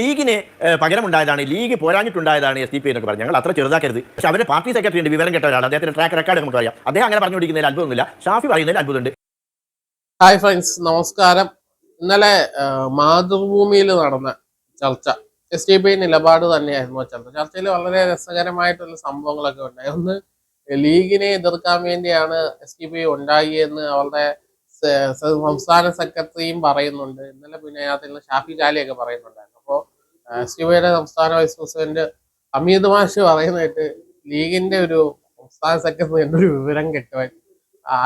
ലീഗിന് പകരമുണ്ടായതാണ് ലീഗ് പോരാഞ്ഞിട്ടുണ്ടായതാണ് എസ് ഡി പി എന്നൊക്കെ പറഞ്ഞു. ഞങ്ങൾ അത്ര ചെറുതാക്കരുത്. പക്ഷെ അവരുടെ പാർട്ടി സെക്രട്ടറി ഉണ്ട് വിവരം കേട്ടവരാണ് ഒരാൾ അദ്ദേഹത്തിന്റെ ട്രാക്ക് റെക്കോർഡ് നമുക്ക് അറിയാം. അദ്ദേഹം അങ്ങനെ പറഞ്ഞുകൊണ്ടിരിക്കുന്നതിൽ അത്ഭുതമൊന്നുമില്ല. ഷാഫി പറയുന്നതിൽ അത്ഭുതമുണ്ട്. ഹായ് ഫ്രണ്ട്സ് നമസ്കാരം. ഇന്നലെ മാതൃഭൂമിയിൽ നടന്ന ചർച്ച എസ് ഡി പി നിലപാട് തന്നെയായിരുന്നു ചർച്ച. ചർച്ചയിൽ വളരെ രസകരമായിട്ടുള്ള സംഭവങ്ങളൊക്കെ ഉണ്ടായി. ഒന്ന് ലീഗിനെ എതിർക്കാൻ വേണ്ടിയാണ് എസ് ഡി പി ഉണ്ടാക്കിയെന്ന് അവരുടെ സംസ്ഥാന സെക്രട്ടറിയും പറയുന്നുണ്ട്. ഇന്നലെ പിന്നെ അതിൽ ഷാഫി ചാലിയൊക്കെ പറയുന്നുണ്ടായിരുന്നു. അപ്പോൾ പിയുടെ സംസ്ഥാന വൈസ് പ്രസിഡന്റ് അമീത് മാഷ് പറയുന്നതായിട്ട് ലീഗിന്റെ ഒരു സംസ്ഥാന സെക്രട്ടറി എന്നൊരു വിവരം കിട്ടുവാൻ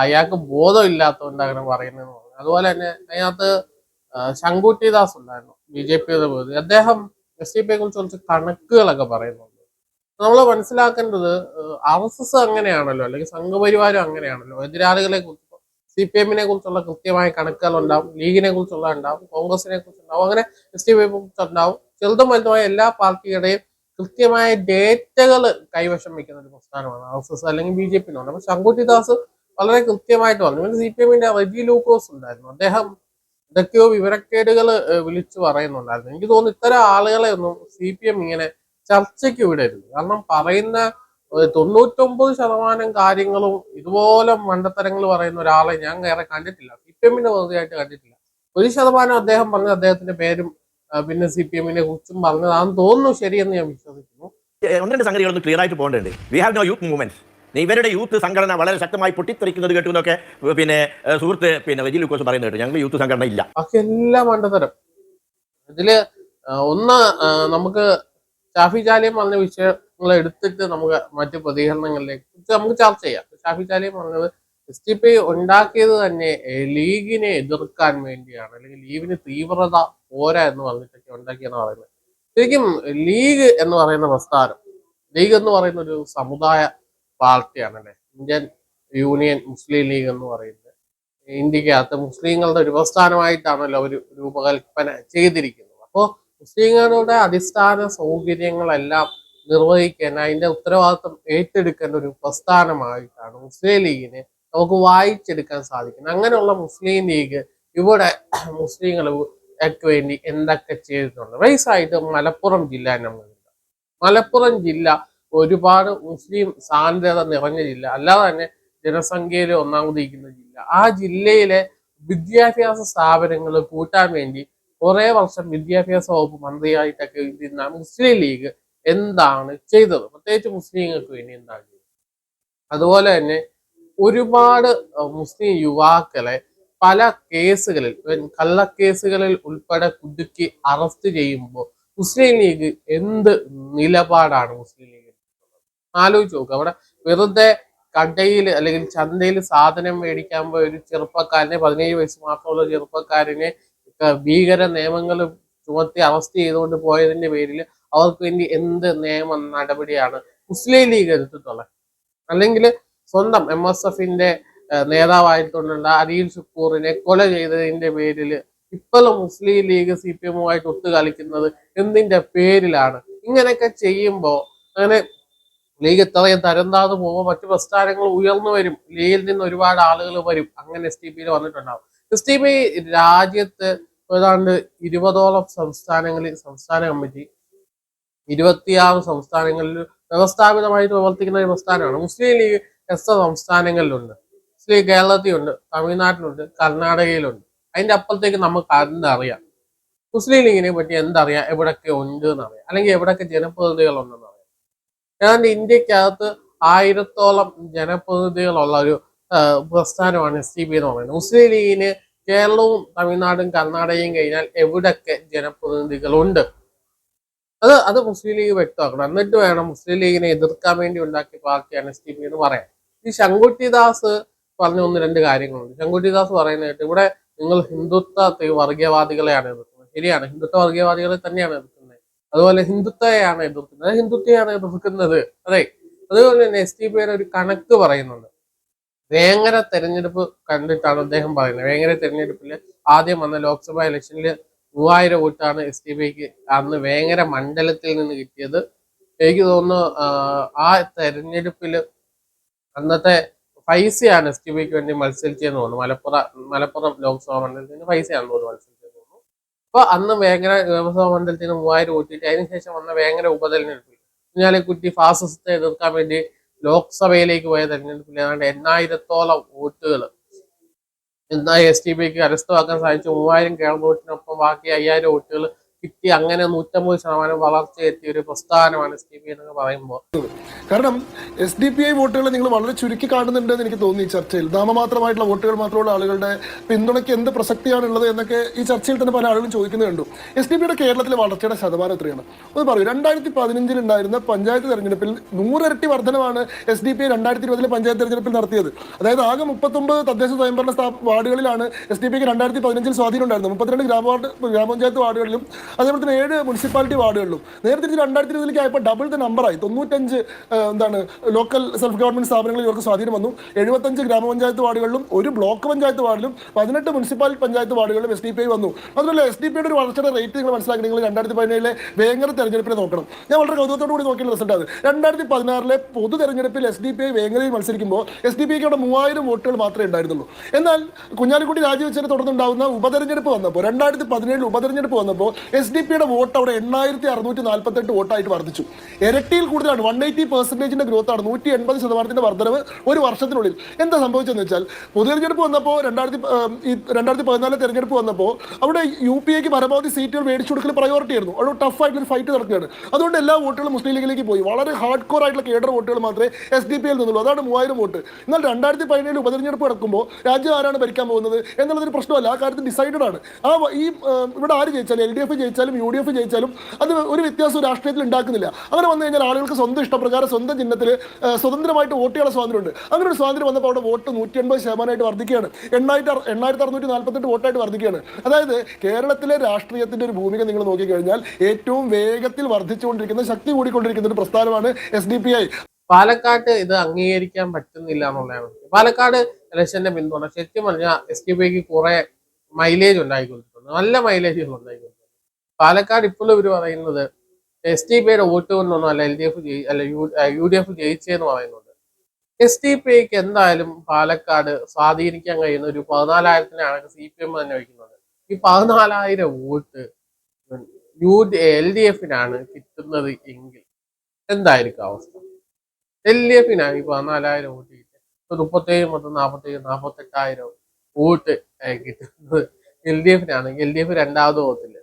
അയാൾക്ക് ബോധമില്ലാത്തതുകൊണ്ട് അങ്ങനെ പറയുന്നത് അതുപോലെ തന്നെ അതിനകത്ത് ശങ്കുട്ടി ദാസ് ഉണ്ടായിരുന്നു ബി ജെ പിയുടെ പ്രതി അദ്ദേഹം എസ് ഡി പിയെ കുറിച്ച് കുറച്ച് കണക്കുകളൊക്കെ പറയുന്നുണ്ട്. നമ്മൾ മനസ്സിലാക്കേണ്ടത് ആർ എസ് എസ് അങ്ങനെയാണല്ലോ അല്ലെങ്കിൽ സംഘപരിവാരം അങ്ങനെയാണല്ലോ എതിരാളികളെ കുറിച്ച് സി പി എമ്മിനെ കുറിച്ചുള്ള കൃത്യമായ കണക്കുകൾ ഉണ്ടാവും ലീഗിനെ കുറിച്ചുള്ള ഉണ്ടാവും കോൺഗ്രസിനെ കുറിച്ചുണ്ടാവും അങ്ങനെ എസ് ഡി പി കുറിച്ചുണ്ടാവും ചെറുതും വലുതുമായ എല്ലാ പാർട്ടിയുടെയും കൃത്യമായ ഡേറ്റകൾ കൈവശം വെക്കുന്ന ഒരു പ്രസ്ഥാനമാണ് ആർ എസ് എസ് അല്ലെങ്കിൽ ബി ജെ പി എന്ന് അപ്പൊ ശങ്കുട്ടി ദാസ് വളരെ കൃത്യമായിട്ട് പറഞ്ഞു. പിന്നെ സി പി എമ്മിന്റെ റെജി ലൂക്കോസ് ഉണ്ടായിരുന്നു. അദ്ദേഹം എന്തൊക്കെയോ വിവരക്കേടുകൾ വിളിച്ചു പറയുന്നുണ്ടായിരുന്നു. എനിക്ക് തോന്നുന്നു ഇത്തരം ആളുകളെ ഒന്നും സി പി എം ഇങ്ങനെ ചർച്ചയ്ക്ക് വിടരുത്. കാരണം പറയുന്ന തൊണ്ണൂറ്റൊമ്പത് ശതമാനം കാര്യങ്ങളും ഇതുപോലെ മണ്ടത്തരങ്ങൾ പറയുന്ന ഒരാളെ ഞാൻ വേറെ കണ്ടിട്ടില്ല. സി പി എമ്മിന്റെ വെറുതെയായിട്ട് കണ്ടിട്ടില്ല. ഒരു ശതമാനം അദ്ദേഹം പറഞ്ഞ അദ്ദേഹത്തിന്റെ പേരും പിന്നെ സി പി എമ്മിനെ കുറിച്ചും പറഞ്ഞതാണെന്ന് തോന്നുന്നു ശരിയെന്ന് ഞാൻ വിശ്വസിക്കുന്നു. ഒന്ന് രണ്ട് സംഗതികളൊന്ന് ക്ലിയർ ആയിട്ട് പോകേണ്ടത് we have no youth movement ഇവരുടെ യൂത്ത് സംഘടന വളരെ ശക്തമായി പൊട്ടിത്തെറിക്കുന്നത് കേട്ടു എന്നൊക്കെ പിന്നെ സുഹൃത്ത് പിന്നെ വജി ലൂക്കോസ് പറയുന്നത് കേട്ടു. ഞങ്ങൾ യൂത്ത് സംഘടന ഇല്ല. ബാക്കി എല്ലാം മണ്ടത്തരം. ഇതിൽ ഒന്ന് നമുക്ക് ഷാഫി ചാലിയം പറഞ്ഞ വിഷയങ്ങൾ എടുത്തിട്ട് നമുക്ക് മറ്റു പ്രതികരണങ്ങളിലേക്ക് നമുക്ക് ചർച്ച ചെയ്യാം. ഷാഫി ചാലിയും പറഞ്ഞത് എസ് ടി പി ഉണ്ടാക്കിയത് തന്നെ ലീഗിനെ എതിർക്കാൻ വേണ്ടിയാണ് അല്ലെങ്കിൽ ലീഗിന് തീവ്രത പോരാ എന്ന് പറഞ്ഞിട്ടൊക്കെ ഉണ്ടാക്കിയെന്ന് പറയുന്നത്. ശരിക്കും ലീഗ് എന്ന് പറയുന്ന പ്രസ്ഥാനം ലീഗ് എന്ന് പറയുന്ന ഒരു സമുദായ പാർട്ടിയാണ് അല്ലെ? ഇന്ത്യൻ യൂണിയൻ മുസ്ലിം ലീഗ് എന്ന് പറയുന്നത്. ഇന്ത്യക്കകത്ത് മുസ്ലിങ്ങളുടെ ഒരു പ്രസ്ഥാനമായിട്ടാണല്ലോ അവർ രൂപകൽപ്പന ചെയ്തിരിക്കുന്നത്. അപ്പോൾ മുസ്ലിങ്ങളുടെ അടിസ്ഥാന സൗകര്യങ്ങളെല്ലാം നിർവഹിക്കാൻ അതിന്റെ ഉത്തരവാദിത്വം ഏറ്റെടുക്കേണ്ട ഒരു പ്രസ്ഥാനമായിട്ടാണ് മുസ്ലിം ലീഗിനെ നമുക്ക് വായിച്ചെടുക്കാൻ സാധിക്കുന്നത്. അങ്ങനെയുള്ള മുസ്ലിം ലീഗ് ഇവിടെ മുസ്ലിങ്ങൾക്ക് വേണ്ടി എന്തൊക്കെ ചെയ്തിട്ടുണ്ട്? റൈസായിട്ട് മലപ്പുറം ജില്ല നമ്മളുണ്ട് മലപ്പുറം ജില്ല ഒരുപാട് മുസ്ലിം സാന്ദ്രത നിറഞ്ഞ ജില്ല. അല്ലാതെ തന്നെ ജനസംഖ്യയിൽ ഒന്നാമതിരിക്കുന്ന ജില്ല. ആ ജില്ലയിലെ വിദ്യാഭ്യാസ സ്ഥാപനങ്ങൾ കൂട്ടാൻ വേണ്ടി കുറേ വർഷം വിദ്യാഭ്യാസ വകുപ്പ് മന്ത്രിയായിട്ടൊക്കെ ഇരുന്ന മുസ്ലിം ലീഗ് എന്താണ് ചെയ്തത്? പ്രത്യേകിച്ച് മുസ്ലിങ്ങൾക്ക് വേണ്ടി എന്താണ് ചെയ്തത്? അതുപോലെ തന്നെ ഒരുപാട് മുസ്ലിം യുവാക്കളെ പല കേസുകളിൽ കള്ളക്കേസുകളിൽ ഉൾപ്പെടെ കുടുക്കി അറസ്റ്റ് ചെയ്യുമ്പോൾ മുസ്ലിം ലീഗ് എന്ത് നിലപാടാണ് മുസ്ലിം ലീഗ് ആലോചിച്ച് നോക്കുക അവിടെ വെറുതെ കടയിൽ അല്ലെങ്കിൽ ചന്തയിൽ സാധനം മേടിക്കാൻ പോയ ഒരു ചെറുപ്പക്കാരനെ പതിനേഴ് വയസ്സ് മാത്രമുള്ള ചെറുപ്പക്കാരനെ ഭീകര നിയമങ്ങൾ ചുമത്തി അറസ്റ്റ് ചെയ്തുകൊണ്ട് പോയതിന്റെ പേരിൽ അവർക്ക് വേണ്ടി എന്ത് നിയമ നടപടിയാണ് മുസ്ലിം ലീഗ് എടുത്തിട്ടുള്ളത്. അല്ലെങ്കിൽ സ്വന്തം എം എസ് എഫിന്റെ നേതാവായിട്ടുള്ള അരിയിൽ ഷുക്കൂറിനെ കൊല ചെയ്തതിന്റെ പേരിൽ ഇപ്പോഴും മുസ്ലിം ലീഗ് സി പി എമ്മുമായിട്ട് ഒത്തുകളിക്കുന്നത് എന്തിന്റെ പേരിലാണ്? ഇങ്ങനെയൊക്കെ ചെയ്യുമ്പോൾ അങ്ങനെ ലീഗ് ഇത്രയും തരം പോകുമ്പോൾ മറ്റു പ്രസ്ഥാനങ്ങൾ ഉയർന്നു വരും. ലീഗിൽ നിന്ന് ഒരുപാട് ആളുകൾ വരും. അങ്ങനെ എസ് ടി പിയിൽ വന്നിട്ടുണ്ടാവും. എസ് ടി പി രാജ്യത്ത് ഏതാണ്ട് ഇരുപതോളം സംസ്ഥാനങ്ങളിൽ സംസ്ഥാന കമ്മിറ്റി ഇരുപത്തിയാറ് സംസ്ഥാനങ്ങളിൽ വ്യവസ്ഥാപിതമായിട്ട് പ്രവർത്തിക്കുന്ന ഒരു സംസ്ഥാനമാണ്. മുസ്ലിം ലീഗ് എത്ര സംസ്ഥാനങ്ങളിലുണ്ട്? മുസ്ലിം കേരളത്തിലുണ്ട് തമിഴ്നാട്ടിലുണ്ട് കർണാടകയിലുണ്ട്. അതിന്റെ അപ്പുറത്തേക്ക് നമുക്ക് എന്തറിയാം മുസ്ലിം ലീഗിനെ പറ്റി എന്തറിയാം? എവിടൊക്കെ ഉണ്ട് എന്നറിയാം. അല്ലെങ്കിൽ എവിടൊക്കെ ജനപ്രതിനിധികൾ ഉണ്ടെന്ന് അറിയാം. ഏതാണ്ട് ഇന്ത്യക്കകത്ത് ആയിരത്തോളം ജനപ്രതിനിധികളുള്ള ഒരു പ്രസ്ഥാനമാണ് എസ് ടി പി എന്ന് പറയുന്നത്. മുസ്ലിം ലീഗിന് കേരളവും തമിഴ്നാടും കർണാടകയും കഴിഞ്ഞാൽ എവിടൊക്കെ ജനപ്രതിനിധികളുണ്ട്? അത് അത് മുസ്ലിം ലീഗ് വ്യക്തമാക്കണം. എന്നിട്ട് വേണം മുസ്ലിം ലീഗിനെ എതിർക്കാൻ വേണ്ടി ഉണ്ടാക്കിയ പാർട്ടിയാണ് എസ് ടി പി എന്ന് പറയാം. ഈ ശങ്കുട്ടി ദാസ് പറഞ്ഞ ഒന്ന് രണ്ട് കാര്യങ്ങളുണ്ട്. ശങ്കുട്ടി ദാസ് പറയുന്നതായിട്ട് ഇവിടെ നിങ്ങൾ ഹിന്ദുത്വ വർഗീയവാദികളെയാണ് എതിർക്കുന്നത്. ശരിയാണ്. ഹിന്ദുത്വ വർഗീയവാദികളെ തന്നെയാണ് എതിർക്കുന്നത്. അതുപോലെ ഹിന്ദുത്വയാണ് എതിർക്കുന്നത്. ഹിന്ദുത്വയാണ് എതിർക്കുന്നത്. അതെ. അതുപോലെ തന്നെ എസ് ടി പിയുടെ ഒരു കണക്ക് പറയുന്നുണ്ട്. വേങ്ങര തെരഞ്ഞെടുപ്പ് കണ്ടിട്ടാണ് അദ്ദേഹം പറയുന്നത്. വേങ്ങര തെരഞ്ഞെടുപ്പിൽ ആദ്യം വന്ന ലോക്സഭാ ഇലക്ഷനിൽ മൂവായിരം വോട്ടാണ് എസ് ടി പിക്ക് അന്ന് വേങ്ങര മണ്ഡലത്തിൽ നിന്ന് കിട്ടിയത്. എനിക്ക് തോന്നുന്നു ആ തെരഞ്ഞെടുപ്പിൽ അന്നത്തെ ഫൈസയാണ് എസ് ടി പിക്ക് വേണ്ടി മത്സരിച്ചതെന്ന് തോന്നുന്നു. മലപ്പുറം മലപ്പുറം ലോക്സഭാ മണ്ഡലത്തിന് ഫൈസയാണെന്ന് തോന്നുന്നു മത്സരിച്ചതെന്ന് തോന്നുന്നു. അപ്പൊ അന്ന് വേങ്ങര ലോക്സഭാ മണ്ഡലത്തിന് മൂവായിരം വോട്ടിട്ട് അതിനുശേഷം വന്ന വേങ്ങര ഉപതെരഞ്ഞെടുപ്പിൽ കുഞ്ഞാലിക്കുട്ടി ഫാസിസത്തെ എതിർക്കാൻ വേണ്ടി ലോക്സഭയിലേക്ക് പോയ തെരഞ്ഞെടുപ്പിൽ ഏതാണ്ട് എണ്ണായിരത്തോളം വോട്ടുകൾ എന്നാൽ എസ് ടി പിക്ക് കരസ്ഥമാക്കാൻ സാധിച്ചു മൂവായിരം കേരള വോട്ടിനൊപ്പം ബാക്കി അയ്യായിരം വോട്ടുകൾ കിട്ടി അങ്ങനെ നൂറ്റമ്പത് ശതമാനം വളർച്ച എത്തിയ ഒരു പ്രസ്ഥാനമാണ് എസ് ഡി പി എന്നൊക്കെ പറയുമ്പോൾ. കാരണം എസ് ഡി പി ഐ വോട്ടുകൾ നിങ്ങൾ വളരെ ചുരുക്കി കാണുന്നുണ്ട് എന്ന് എനിക്ക് തോന്നി ഈ ചർച്ചയിൽ. നാമമാത്രമായിട്ടുള്ള വോട്ടുകൾ മാത്രമുള്ള ആളുകളുടെ പിന്തുണയ്ക്ക് എന്ത് പ്രസക്തിയാണ് ഉള്ളത് എന്നൊക്കെ ഈ ചർച്ചയിൽ തന്നെ പല ആളുകളും ചോദിക്കുന്നത് കണ്ടു. എസ് ഡി പിയുടെ കേരളത്തിലെ വളർച്ചയുടെ ശതമാനം എത്രയാണ്? ഒന്ന് പറയൂ രണ്ടായിരത്തി പതിനഞ്ചിൽ ഉണ്ടായിരുന്ന പഞ്ചായത്ത് തെരഞ്ഞെടുപ്പിൽ നൂറിരട്ടി വർധനമാണ് എസ് ഡി പി ഐ രണ്ടായിരത്തി ഇരുപതിലെ പഞ്ചായത്ത് തെരഞ്ഞെടുപ്പിൽ നടത്തിയത്. അതായത് ആകെ മുപ്പത്തൊമ്പത് തദ്ദേശ സ്വയംഭരണ വാർഡുകളിലാണ് എസ് ഡി പിക്ക് രണ്ടായിരത്തി പതിനഞ്ചിൽ സ്വാധീനം ഉണ്ടായിരുന്നത്. മുപ്പത്തിരണ്ട് ഗ്രാമ ഗ്രാമപഞ്ചായത്ത് വാർഡുകളിലും അതേപോലെ തന്നെ ഏഴ് മുനിസിപ്പാലിറ്റി വാർഡുകളിലും. നേരത്തെ രണ്ടായിരത്തി ഇരുപതിലേക്ക് ആയപ്പോൾ ഡബിൾ ദ നമ്പറായി തൊണ്ണൂറ്റഞ്ച് എന്താണ് ലോക്കൽ സെൽഫ് ഗവൺമെന്റ് സ്ഥാപനങ്ങളിൽ ഇവർക്ക് സ്വാധീനം വന്നു. എഴുപത്തഞ്ച് ഗ്രാമപഞ്ചായത്ത് വാർഡുകളിലും ഒരു ബ്ലോക്ക് പഞ്ചായത്ത് വാർഡിലും പതിനെട്ട് മുനിസിപ്പൽ പഞ്ചായത്ത് വാർഡുകളിലും എസ് ഡി പി ഐ വന്നു. അതുപോലെ എസ് ഡി പിയുടെ ഒരു വളർച്ചയുടെ റേറ്റ് നിങ്ങൾ മനസ്സിലാക്കി നിങ്ങൾ രണ്ടായിരത്തി പതിനേഴിലെ വേങ്ങര തെരഞ്ഞെടുപ്പിനെ നോക്കണം. ഞാൻ വളരെ കൗതുകത്തോടു കൂടി നോക്കിയ റിസൾട്ട് അത്. രണ്ടായിരത്തി പതിനാറിലെ പൊതു തെരഞ്ഞെടുപ്പിൽ എസ് ഡി പി ഐ വേങ്ങരയിൽ മത്സരിക്കുമ്പോൾ എസ് ഡി പി ഐക്ക് അവിടെ മൂവായിരം വോട്ടുകൾ മാത്രമേ ഉണ്ടായിരുന്നുള്ളൂ. എന്നാൽ കുഞ്ഞാലിക്കുട്ടി രാജിവെച്ചതിനെ തുടർന്നുണ്ടാകുന്ന ഉപതെരഞ്ഞെടുപ്പ് വന്നപ്പോൾ രണ്ടായിരത്തി പതിനേഴിൽ ഉപതെരഞ്ഞെടുപ്പ് വന്നപ്പോൾ എസ് ഡി പിയുടെ വോട്ട് അവിടെ എണ്ണായിരത്തി അറുന്നൂറ്റി നാൽപ്പത്തെട്ട് വോട്ടായിട്ട് വർദ്ധിച്ചു. ഇരട്ടിയിൽ കൂടുതലാണ്. വൺ എയ്റ്റി പെർസെന്റേജിന്റെ ഗ്രോത്ത് ആണ് നൂറ്റി എൺപത് ശതമാനത്തിന്റെ വർദ്ധനവ് ഒരു വർഷത്തിനുള്ളിൽ. എന്താ സംഭവിച്ചതെന്ന് വെച്ചാൽ പൊതുതെരഞ്ഞെടുപ്പ് വന്നപ്പോൾ രണ്ടായിരത്തി ഈ രണ്ടായിരത്തി പതിനാലിലെ തെരഞ്ഞെടുപ്പ് വന്നപ്പോൾ അവിടെ യു പി എക്ക് പരമാവധി സീറ്റുകൾ മേടിച്ചു കൊടുക്കൽ പ്രയോറിറ്റി ആയിരുന്നു. അവിടെ ടഫ് ആയിട്ടുള്ള ഫൈറ്റ് നടക്കുകയാണ്. അതുകൊണ്ട് എല്ലാ വോട്ടുകളും മുസ്ലിം ലീഗിലേക്ക് പോയി. വളരെ ഹാർഡ് കോർ ആയിട്ടുള്ള കേഡർ വോട്ടുകൾ മാത്രമേ എസ് ഡി പി എൽ നിന്നുള്ളൂ. അതാണ് മൂവായിരം വോട്ട്. എന്നാൽ രണ്ടായിരത്തി പതിനേഴിൽ ഉപതെരഞ്ഞെടുപ്പ് നടക്കുമ്പോൾ രാജ്യം ആരാണ് ഭരിക്കാൻ പോകുന്നത് എന്നുള്ളതൊരു പ്രശ്നമല്ല. ആ കാര്യത്തിൽ ഡിസൈഡഡ് ആണ്. ആ ഈ ഇവിടെ ആര് ജയിച്ചാൽ എൽ ഡി എഫ് ജയിച്ചാലും യു ഡി എഫ് ജയിച്ചാലും അത് ഒരു വ്യത്യാസവും രാഷ്ട്രീയത്തിൽ ഉണ്ടാക്കുന്നില്ല. അങ്ങനെ വന്നു കഴിഞ്ഞാൽ ആളുകൾക്ക് സ്വന്തം ഇഷ്ടപ്രകാരം സ്വന്തം ചിഹ്നത്തിൽ സ്വതന്ത്രമായിട്ട് വോട്ട് ചെയ്യാനുള്ള സ്വാതന്ത്ര്യമുണ്ട്. അങ്ങനെ ഒരു സ്വാതന്ത്ര്യം വന്നപ്പോൾ അവിടെ വോട്ട് നൂറ്റി എൺപത് ശതമാനമായിട്ട് വർദ്ധിക്കുകയാണ്. എണ്ണായിരത്തി എണ്ണായിരത്തി അറുന്നൂറ്റി നാൽപ്പത്തെട്ട് വോട്ടായിട്ട് വർദ്ധിക്കുകയാണ്. അതായത് കേരളത്തിലെ രാഷ്ട്രീയത്തിന്റെ ഒരു ഭൂമിക നിങ്ങൾ നോക്കിക്കഴിഞ്ഞാൽ ഏറ്റവും വേഗത്തിൽ വർദ്ധിച്ചുകൊണ്ടിരിക്കുന്ന ശക്തി കൂടിക്കൊണ്ടിരിക്കുന്ന ഒരു പ്രസ്ഥാനമാണ് എസ് ഡി പി ഐ. പാലക്കാട്ട് ഇത് അംഗീകരിക്കാൻ പറ്റുന്നില്ല എന്നുള്ളതാണ് പാലക്കാട് ഇലക്ഷന്റെ പിന്തുണ ശരിക്കും പറഞ്ഞാൽ എസ് ടി പിക്ക് കുറെ മൈലേജ് ഉണ്ടായിക്കൊണ്ടിരിക്കുന്നു. നല്ല മൈലേജുകൾ ഉണ്ടായിക്കൊണ്ടിരിക്കുന്നു. പാലക്കാട് ഇപ്പോഴും ഇവർ പറയുന്നത് എസ് ടി പിയുടെ വോട്ട് കൊണ്ടൊന്നും അല്ല എൽ ഡി എഫ് ജയി അല്ല യു ഡി എഫ് ജയിച്ചെന്ന് പറയുന്നുണ്ട്. എസ് ടി പിക്ക് എന്തായാലും പാലക്കാട് സ്വാധീനിക്കാൻ കഴിയുന്ന ഒരു പതിനാലായിരത്തിനാണ് സി പി എം തന്നെ വയ്ക്കുന്നത് ഈ പതിനാലായിരം വോട്ട് യു എൽ ഡി എഫിനാണ് കിട്ടുന്നത് എങ്കിൽ എന്തായിരിക്കും അവസ്ഥ? എൽ ഡി എഫിനാണ് ഈ പതിനാലായിരം വോട്ട് കിട്ടുന്നത് മുപ്പത്തേഴ് മൊത്തം നാൽപ്പത്തേഴ് നാൽപ്പത്തെട്ടായിരം വോട്ട് കിട്ടുന്നത് എൽ ഡി എഫിനാണെങ്കിൽ എൽ ഡി എഫ് രണ്ടാമത് പോകത്തില്ല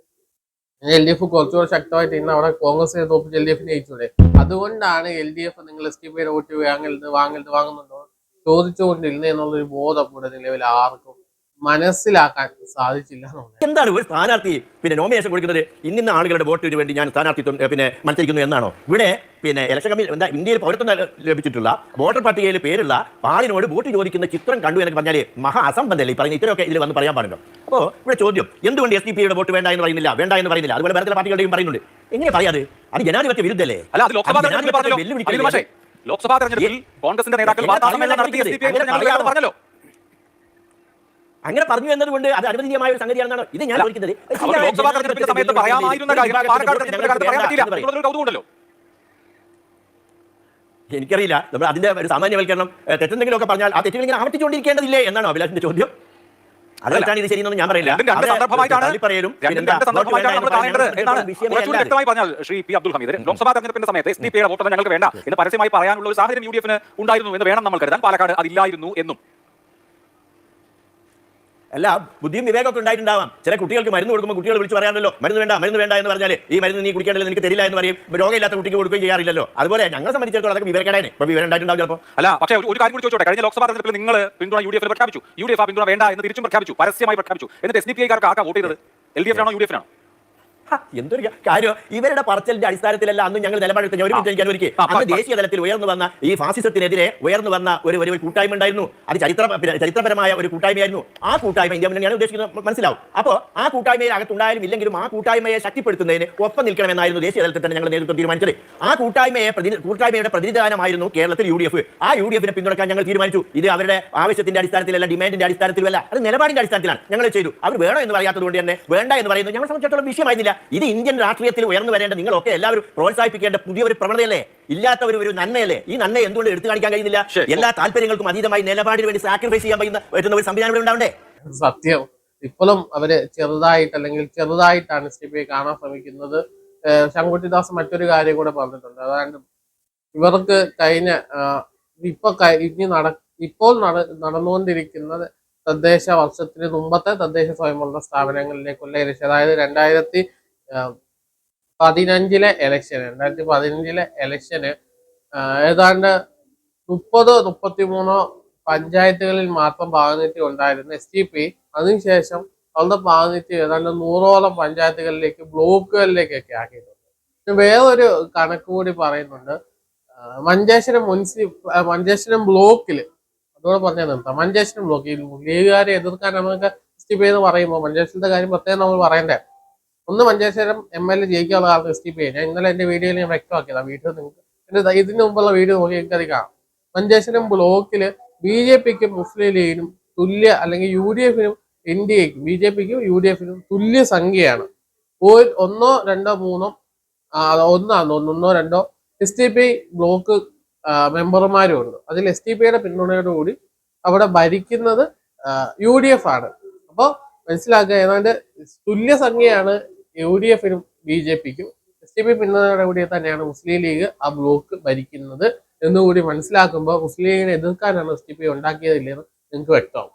എൽ ഡി എഫ് കുറച്ചുകൂടെ ശക്തമായിട്ട് ഇന്ന് അവിടെ കോൺഗ്രസിനെ തോപ്പിച്ച് എൽ ഡി എഫിനെ ജയിച്ചൂടെ അതുകൊണ്ടാണ് എൽ ഡി എഫ് നിങ്ങൾ എസ് ടി പിയുടെ വോട്ട് വാങ്ങരുത് വാങ്ങരുത് വാങ്ങുന്നുണ്ടോ ചോദിച്ചുകൊണ്ടിരുന്നത് എന്നുള്ളൊരു ബോധം ഇവിടെ നിലവിൽ ആർക്കും മനസ്സിലാക്കാൻ സാധിച്ചില്ല എന്താണ് ഒരു സ്ഥാനാർത്ഥി പിന്നെ നോമിനേഷൻ കൊടുക്കുന്നത്? ഇന്നിന്ന ആളുകളുടെ വോട്ടിന് വേണ്ടി ഞാൻ സ്ഥാനാർത്ഥിത്വം പിന്നെ മത്സരിക്കുന്നു എന്നാണോ? ഇവിടെ പിന്നെ ഇലക്ഷൻ കമ്മീഷൻ എന്താ ഇന്ത്യയിൽ പൗരത്വം ലഭിച്ചിട്ടുള്ള വോട്ടർ പട്ടികയിൽ പേരുള്ള ആളിനോട് വോട്ട് ചോദിക്കുന്ന ചിത്രം കണ്ടു എന്നൊക്കെ പറഞ്ഞാൽ മഹാ അസംബന്ധമല്ലേ ഈ പറയുന്ന ഇത്രയൊക്കെ ഇതിൽ വന്ന് പറയാൻ പാടുണ്ടോ അപ്പോൾ ഇവിടെ ചോദ്യം എന്തുകൊണ്ട് എസ് ഡി പിയുടെ വോട്ട് വേണ്ട എന്ന് പറയുന്നില്ല വേണ്ട എന്ന് പറയുന്നില്ല? അതുപോലെ വേറെ പാർട്ടികളുടെയും പറയുന്നുണ്ട്. എങ്ങനെ പറയാത് അത്? ജനാധിപത്യ വിരുദ്ധല്ലേ? അല്ല അത് ലോക്സഭാ തെരഞ്ഞെടുപ്പിൽ പറഞ്ഞല്ലോ. കോൺഗ്രസിന്റെ നേതാക്കൾ എങ്ങനെ വാർത്താ സമ്മേളനം നടത്തി അങ്ങനെ എസ് ഡി പി ഐ അങ്ങനെ ഞങ്ങൾ പറഞ്ഞല്ലോ അങ്ങനെ പറഞ്ഞു എന്നതുകൊണ്ട് അത് അനുവദനീയമായ ഒരു സംഗതിയാണെന്നാണ് ഇത് ഞാൻ ചോദിക്കുന്നത് എനിക്കറിയില്ല. നമ്മൾ അതിന്റെ ഒരു സാമാന്യവൽക്കരണം തെറ്റെന്തെങ്കിലും ഒക്കെ പറഞ്ഞാൽ ആ തെറ്റുകൾ ഇങ്ങനെ ആവർത്തിച്ചുകൊണ്ടിരിക്കേണ്ടതില്ലേ എന്നാണോ അഭിലാഷിന്റെ ചോദ്യം. അതിലാണ് ഇത് ശരിയെന്നൊന്നും ഞാൻ പറയില്ല. വ്യക്തമായി പറഞ്ഞാൽ ശ്രീ പി അബ്ദുൽ ഹമീദ് ലോക്സഭാ തെരഞ്ഞെടുപ്പിന്റെ സമയത്ത് എസ് ഡി പിയുടെ വോട്ടൊന്നും ഞങ്ങൾക്ക് വേണ്ട എന്ന് പരസ്യമായി പറയാനുള്ള ഒരു സാഹചര്യം യു ഡി എഫിന് ഉണ്ടായിരുന്നു എന്ന് വേണം നമ്മൾ കരുതാൻ. പാലക്കാട് അതില്ലായിരുന്നു എന്നും. അല്ല ബുദ്ധിയും വിവേകമൊക്കെ ഉണ്ടായിട്ടുണ്ടാവാം. ചില കുട്ടികൾക്ക് മരുന്ന് കൊടുക്കുമ്പോൾ കുട്ടികൾ വിളിച്ച് പറയാനല്ലോ മരുന്ന് വേണ്ട മരുന്ന് വേണ്ട എന്ന് പറഞ്ഞാൽ ഈ മരുന്ന് നീ കുടിക്കേണ്ടത് എനിക്ക് തരില്ല എന്ന് പറയും. രോഗമില്ലാത്ത കുട്ടിക്ക് കൊടുക്കുകയും ചെയ്യാറില്ലല്ലോ. അതുപോലെ ഞങ്ങളെ സംബന്ധിച്ചിടത്തോളം അതൊക്കെ വിവരക്കേടാണ്. ഇപ്പൊ വിവരം ഉണ്ടായിട്ടുണ്ടാവും ചിലപ്പോൾ അല്ല പക്ഷേ ഒരു- കാര്യം കൂടി ചോദിച്ചോട്ടെ. കഴിഞ്ഞ ലോക്സഭാ തെരഞ്ഞെടുപ്പിൽ നിങ്ങൾ പിന്തുണ യു ഡി എഫിൽ പ്രഖ്യാപിച്ചു. യു ഡി എഫ് ആ പിന്തുണ വേണ്ട എന്ന് തിരിച്ചും പ്രഖ്യാപിച്ചു. പരസ്യമായി പ്രഖ്യാപിച്ചു. എന്നിട്ട് എസ് ഡി പി ഐക്കാർക്ക് ആർക്കാ വോട്ട് ചെയ്തത്? എൽ ഡി എഫിനാണോ യു ഡി എഫിനാണോ എന്തൊരു കാര്യം? ഇവരുടെ പറച്ചലിന്റെ അടിസ്ഥാനത്തിലല്ല അന്ന് ഞങ്ങൾ നിലപാടെടുത്ത ഞാൻ ഒരു മിനിറ്റ് എനിക്ക് അനുവദിക്കുക അന്ന്. ദേശീയ തലത്തിൽ ഉയർന്നു വന്ന ഈ ഫാസിസത്തിനെതിരെ ഉയർന്നു വന്ന ഒരു ഒരു കൂട്ടായ്മ ഉണ്ടായിരുന്നു. അത് ചരിത്ര ചരിത്രപരമായ ഒരു കൂട്ടായ്മയായിരുന്നു. ആ കൂട്ടായ്മ ഇന്ത്യ മുന്നണിയാണ് ഉദ്ദേശിക്കുന്നത്. മനസ്സിലാവും. അപ്പോൾ ആ കൂട്ടായ്മയിൽ അകത്തുണ്ടായാലും ഇല്ലെങ്കിലും ആ കൂട്ടായ്മയെ ശക്തിപ്പെടുത്തുന്നതിന് ഒപ്പം നിൽക്കണമെന്നായിരുന്നു ദേശീയ തലത്തിൽ തന്നെ ഞങ്ങൾ നേതൃത്വം തീരുമാനിച്ചത്. ആ കൂട്ടായ്മയെ പ്രതി- കൂട്ടായ്മയുടെ പ്രതിനിധാനമായിരുന്നു കേരളത്തിൽ യു ഡി എഫ്. ആ യു ഡി എഫിനെ പിന്തുണക്കാൻ ഞങ്ങൾ തീരുമാനിച്ചു. ഇത് അവരുടെ ആവശ്യത്തിന്റെ അടിസ്ഥാനത്തിലല്ല ഡിമാൻഡിന്റെ അടിസ്ഥാനത്തിലല്ല അത് നിലപാടിന്റെ അടിസ്ഥാനത്തിലാണ് ഞങ്ങൾ ചെയ്തു. അവർ വേണോ എന്ന് പറയാത്തത് കൊണ്ട് തന്നെ വേണ്ട എന്ന് പറയുന്നത് ഞങ്ങളെ സംബന്ധിച്ചിടത്തോളം വിഷയമായിരുന്നില്ല. ഇത് ഇന്ത്യൻ രാഷ്ട്രീയത്തിൽ ഉയർന്നു വരേണ്ട നിങ്ങളൊക്കെ എല്ലാവരും പ്രോത്സാഹിപ്പിക്കേണ്ട പുതിയ ഒരു പ്രവണതയല്ലേ? ഇല്ലാത്ത ഒരു ഒരു നന്മയല്ലേ? ഈ നന്മ എന്തുകൊണ്ട് എടുത്തു കാണിക്കാൻ കഴിയുന്നില്ല? എല്ലാ താല്പര്യങ്ങൾക്കും അതീതമായി നിലപാടിന് വേണ്ടി സാക്രിഫൈസ് ചെയ്യാൻ പറ്റുന്ന പറ്റുന്ന ഒരു സംവിധാനം ഇവിടെ ഉണ്ടാവണ്ടേ? സത്യം. ഇപ്പോഴും അവർ ചെറുതായിട്ട് അല്ലെങ്കിൽ ചെറുതായിട്ടാണ് എസ് ഡി പി ഐ കാണാൻ ശ്രമിക്കുന്നത്. ശങ്കുട്ടിദാസ് മറ്റൊരു കാര്യം കൂടെ പറഞ്ഞിട്ടുണ്ട്. അതായത് ഇവർക്ക് കഴിഞ്ഞ ഇപ്പൊ ഇനി നട ഇപ്പോൾ നട നടന്നുകൊണ്ടിരിക്കുന്നത് തദ്ദേശ വർഷത്തിന് മുമ്പത്തെ തദ്ദേശ സ്വയംഭരണ സ്ഥാപനങ്ങളിലേക്കുള്ള ഇലക്ഷൻ. അതായത് രണ്ടായിരത്തി പതിനഞ്ചിലെ ഇലക്ഷൻ രണ്ടായിരത്തി പതിനഞ്ചിലെ എലക്ഷന് ഏതാണ്ട് മുപ്പതോ മുപ്പത്തിമൂന്നോ പഞ്ചായത്തുകളിൽ മാത്രം പ്രാതിനിധ്യം ഉണ്ടായിരുന്ന എസ് ടി പി അതിനുശേഷം അവരുടെ പ്രാതിനിധ്യം ഏതാണ്ട് നൂറോളം പഞ്ചായത്തുകളിലേക്ക് ബ്ലോക്കുകളിലേക്കൊക്കെ ആക്കിയിട്ടുണ്ട്. വേറൊരു കണക്ക് കൂടി പറയുന്നുണ്ട് മഞ്ചേശ്വരം മുനിസിപ്പ മഞ്ചേശ്വരം ബ്ലോക്കിൽ അതോടെ പറഞ്ഞാൽ നിർത്താം. മഞ്ചേശ്വരം ബ്ലോക്ക് ഈ ലീഗുകാരെ എതിർക്കാൻ നമുക്ക് എസ് ടി പി എന്ന് പറയുമ്പോൾ മഞ്ചേശ്വരത്തെ കാര്യം പ്രത്യേകം നമ്മൾ പറയണ്ടേ? ഒന്ന് മഞ്ചേശ്വരം എം എൽ എ ജയിക്കാനുള്ള ആൾക്ക് എസ് ടി പി ഞാൻ ഇന്നലെ എന്റെ വീഡിയോയിൽ ഞാൻ വ്യക്തമാക്കിയതാണ് വീഡിയോ നിങ്ങൾക്ക്. എന്റെ ഇതിന് മുമ്പുള്ള വീഡിയോ നോക്കി നിങ്ങൾക്ക് കാണാം. മഞ്ചേശ്വരം ബ്ലോക്കിൽ ബി ജെ പിക്കും മുസ്ലിം ലീഗിനും തുല്യ അല്ലെങ്കിൽ യു ഡി എഫിനും എൻ ഡി എക്കും ബി ജെ പിക്കും യു ഡി എഫിനും തുല്യ സംഖ്യയാണ്. ഒന്നോ രണ്ടോ മൂന്നോ ഒന്നാണോ ഒന്നോ രണ്ടോ എസ് ടി പി ബ്ലോക്ക് മെമ്പർമാരും ഉണ്ട് അതിൽ എസ് ടി പിയുടെ പിന്തുണയോടുകൂടി അവിടെ ഭരിക്കുന്നത് യു ഡി എഫ് ആണ്. അപ്പോൾ മനസ്സിലാക്കുക ഏതാണ്ട് തുല്യ സംഖ്യയാണ് യു ഡി എഫിനും ബി ജെ പിക്കും എസ് ടി പി പിന്തുണയോടുകൂടി തന്നെയാണ് മുസ്ലിം ലീഗ് ആ ബ്ലോക്ക് ഭരിക്കുന്നത് എന്നുകൂടി മനസ്സിലാക്കുമ്പോൾ മുസ്ലിം ലീഗിനെ എതിർക്കാനാണ് എസ് ടി പി ഉണ്ടാക്കിയതില്ലെന്ന് നിങ്ങൾക്ക് വ്യക്തമാവും.